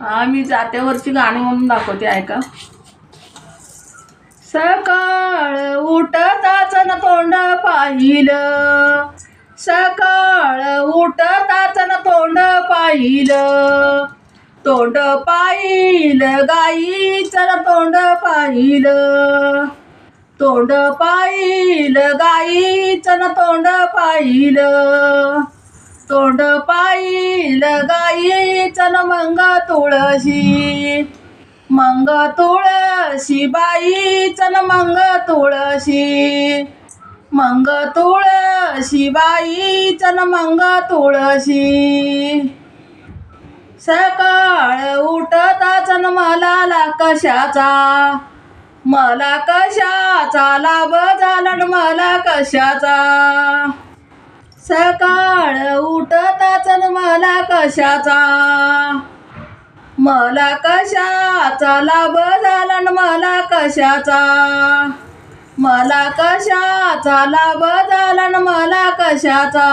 हा मी जात्यावरची गाणी म्हणून दाखवते ऐका. सकाळ उठताच न तोंड पाहिलं. सकाळ उठताच न तोंड पाहिलं. तोंड पाहिलं गाईचं तोंड पाहिलं. तोंड पाहिलं गाईचं तोंड पाहिलं. तोंड पाईल गाईचं न मंग तुळशी. मंग तुळशी बाईचं न मंग तुळशी. मंग तुळशी बाईचं न मंग तुळशी. सकाळ उठताच मला ला कशाचा? मला कशाचा लाभ झाला मला कशाचा? सकाळ उठताच मला कशाचा? मला कशाचा लाभ झाला न मला कशाचा? मला कशाचा लाभ झाला न मला कशाचा?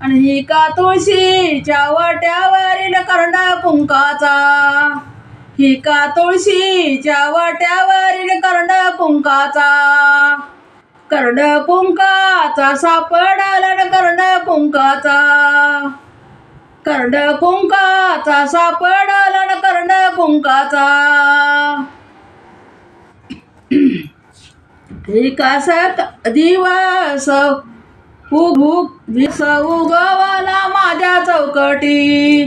आणि ही का तुळशीच्या वाट्यावरील कर्णा कुंकाचा ही का तुळशीच्या वाट्यावरील कर्ण कुंकाचा करड कुंकाचा सापडाला करड कर्ण कुंकाचा. करड कुंकाचा सापडाला करड कर्ण कुंकाचा. विकासात दिवस उगुग दिस उगवला माझ्या चौकटी.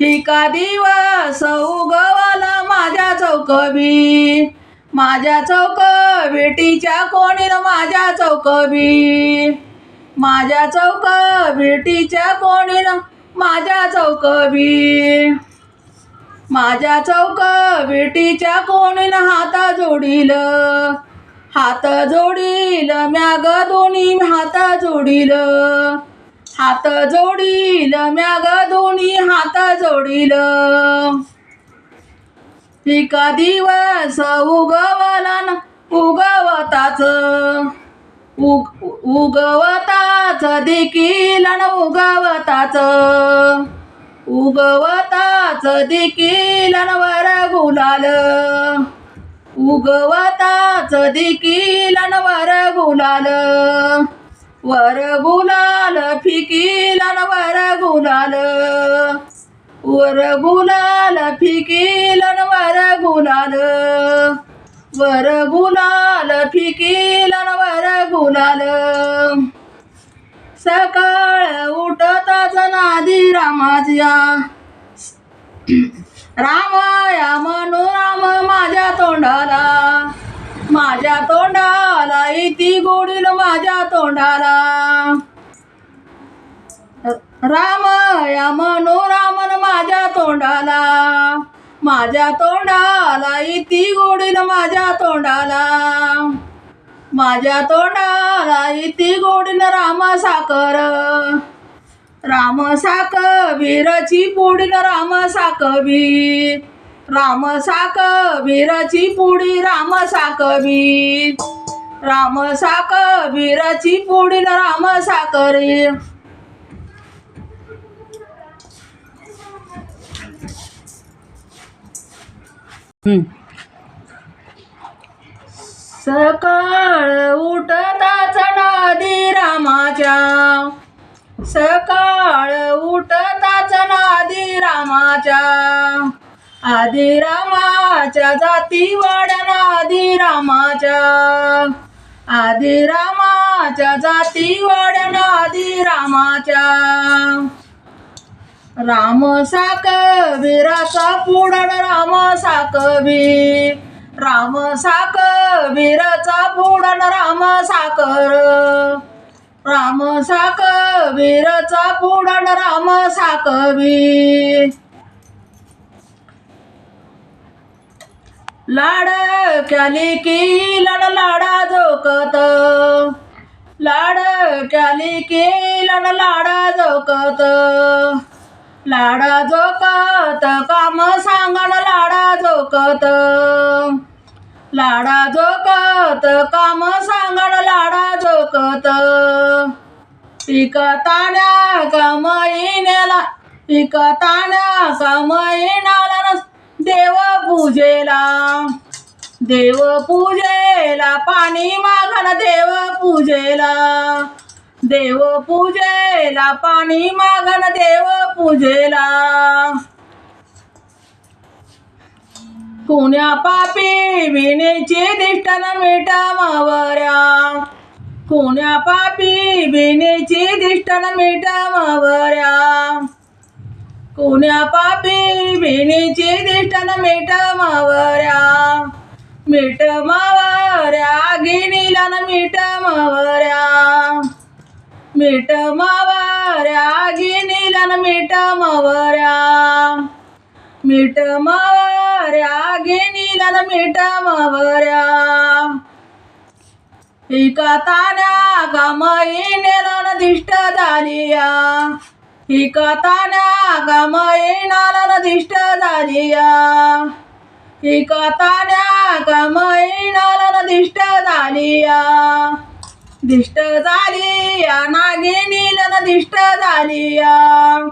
हिका दिवस उगवला माझ्या चौकबी माझ्या चौक बेटीच्या कोणी माझ्या चौकबी माझ्या चौक भेटीच्या कोणी माझ्या चौकबी माझ्या चौक बेटीच्या कोणी हात जोडील? हात जोडील म्याग दोन्ही हात जोडील. हात जोडील म्याग दोन्ही हात जोडील. एका दिवस उगवला ना उगवताच. उग उगवताच देखील उगवताच. उगवताच देखील वर गुलाल. उगवताच देखील वर गुलाल. वर गुलाल फिकील वर गुलाल. वर गुलाल फिकील वर गुलाल. वर गुलाल फिकील वर गुलाल. सकाळ उठताच नादी रामाच्या रामाया म्हणू राम माझ्या तोंडाला. माझ्या तोंडाला इति गोडील माझ्या तोंडाला. रामया म्हणू रामन माझ्या तोंडाला. माझ्या तोंडाला इती गोडील माझ्या तोंडाला. माझ्या तोंडाला इती गोडील राम साकर राम साकबीरची पुढील राम साकवी राम साकबीरची पुढी राम साकवी राम साकबीरची पुढील राम साकरी सकाळ उठताच नादी रामाच्या. सकाळ उठताच नादी रामाच्या. आधी रामाच्या जाती वाड्या आदी रामाच्या. आधी रामाच्या जाती वाड्या आदी रामाच्या. राम साकबीराचा पुढण राम साकवी. राम साकबीराचा पुढण राम साकर. राम साकबीरचा पुढण राम साकवी. लाड क्याली की लड लाडा जोकत लाड क्याली की लड लाडा जोकत लाडा जोकत काम सांगण लाडा जोकत. लाडा जोकत काम सांगण लाडा जोकत. पिकताण्या कमईनेला पिकताण्या कमईना पूजेला. देव पूजेला पाणी मागण देव पूजेला. देव पूजेला पाणी मागण देव पूजेला. कुण्या पापी विनेची दिष्टन मिटामावऱ्या कुण्या पापी विनेची दिष्टन मिटामावऱ्या कोण्या पापी विनेची दिष्टन मिटामावऱ्या मिट मावऱ्या गिनीला न मावऱ्या मावऱ्या मिट मावऱ्या गिनीला मिट मावऱ्या. मीठ मावऱ्या गेनीला मिट मीठ मावऱ्या. एका ताण्या कामई दिष्ट झालिया. एका ताण्या कामई दिष्ट झालिया. एका ताण्या कामई दिष्ट झालिया. दिष्ट झालिया नागिनीला नीलन दिष्ट झालिया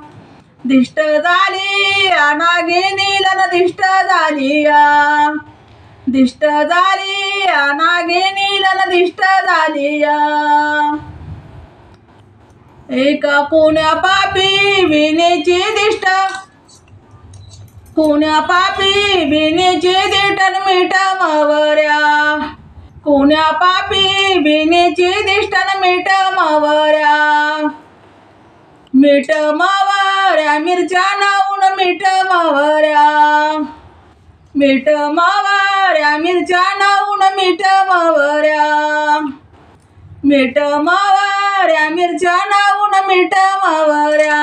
दिष्ट झाली नागिनीला नीलन दिष्ट झाली दिष्ट झाली नागिनीला नीलन दिष्ट झाली एका पुण्या पापी विनेची दिष्ट. पुण्या पापी विनेची दिष्टन मीठ मावऱ्या पुण्या पापी विनेची दिष्टन मीठ मावऱ्या? मीठ मावऱ्या मिरच्या नावून मीठ मावऱ्या. मीठ मावऱ्या मिरच्या नावून मीठ मावऱ्या. मीठ मावऱ्या मिरच्या नावून मीठ मावऱ्या.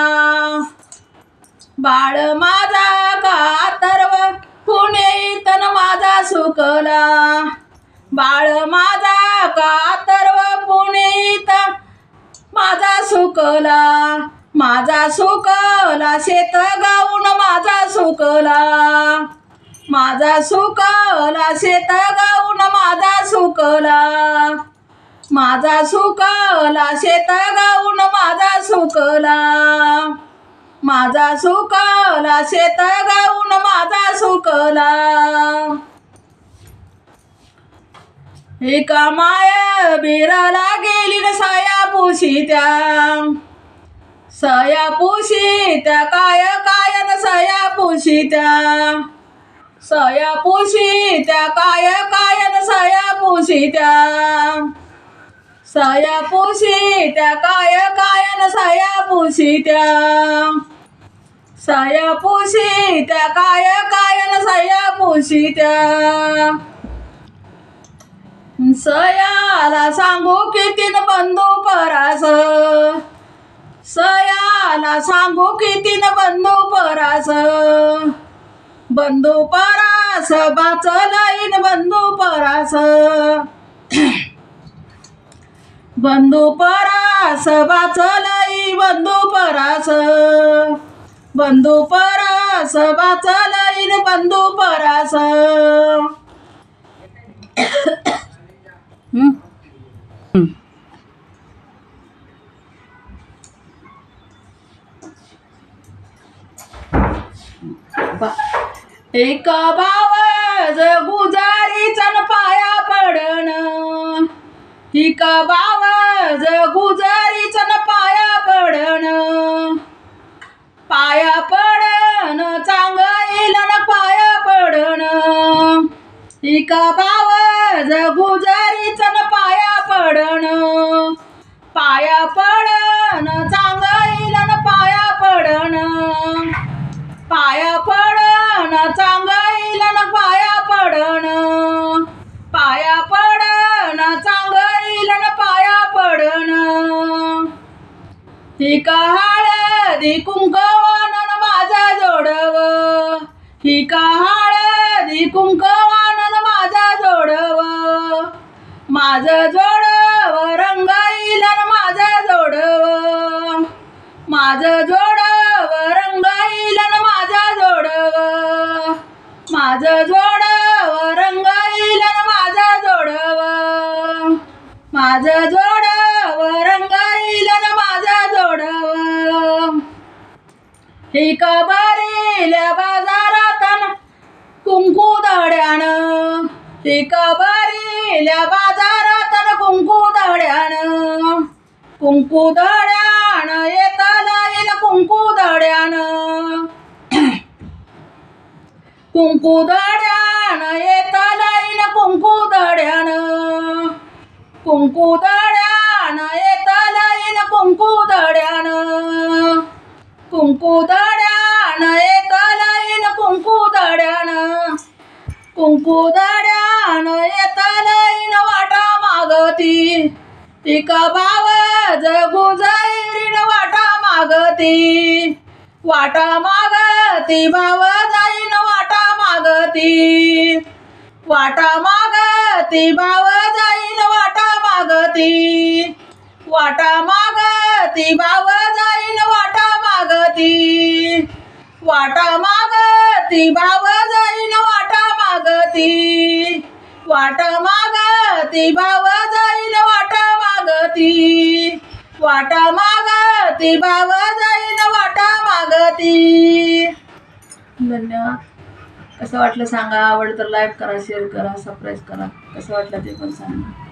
बाळ माझा कातरव पुणे तन माझा सुकला. बाळ माझा कातर्व पुनीत. माझा सुकला माझा सुकला शेत गाऊन माझा सुकला. माझा सुकला शेत गाऊन माझा सुकला. माझा सुकला शेत गाऊन माझा सुकला. माझा सुकला शेत गाऊन माझा सुकला. एका माया बिराला गेली न साया पुशी त्या सया पुशी त्या काय काय न सया पुशी त्या सया पुशी त्या काय काय न सया पुशी त्या सया पुशी त्या काय काय न सया पुशी त्या सया पुशी त्या काय काय न सया पुशी त्या सयाला सांगू कितीन बंधू परास. सयाला सांगू कितीन बंधू परास. बंधू परास बाचलाईन बंधू परास. बंधू परास बाचलाई बंधू परास. बंधू परास बाचलाईन बंधू परास हं? बा- एका भाव गुजारीचा न पाया पडण. एक बावज गुजारीचा पाया पडण. पाया पडण चांग येईल पाया पडण. एक बावज गुजारीचा न पाया पडण. पाया पडण ही का हळदी माझा जोडव. ही का हळदी माझा जोडव. माझं जोडव रंग माझा जोडव. माझं जोड ही का बारील्या बाजारात कुंकू दड्यानं शिकबरील्या बाजारात बाजारातन कुंकू दड्यान कुंकू दड्यान येताला येईल कुंकू दड्यान कुंकू दड्यान येताला येईल कुंकू दड्यान कुंकू दड्यानं कुंकू दड्यानं एक लाईन कुंकू दड्यानं. कुंकू दड्यानं एक येईल वाटा मागती तिका भाव जगू जाईरीन वाटा मागती वाटा मागती भाव जाईन वाटा मागती वाटा मागती भाव जाईन वाटा मागती वाटा मागती भाव जाईन वाटा मागती. वाटा मागती भाव जाईन वाटा मागती. वाटा मागती भाव जाईन वाटा मागती. वाटा मागती भाव जाईन वाटा मागती. धन्यवाद कसं वाटलं सांगा? आवडतं तर लाईक करा शेअर करा सबस्क्राईब करा. कसं वाटलं ते पण सांगा.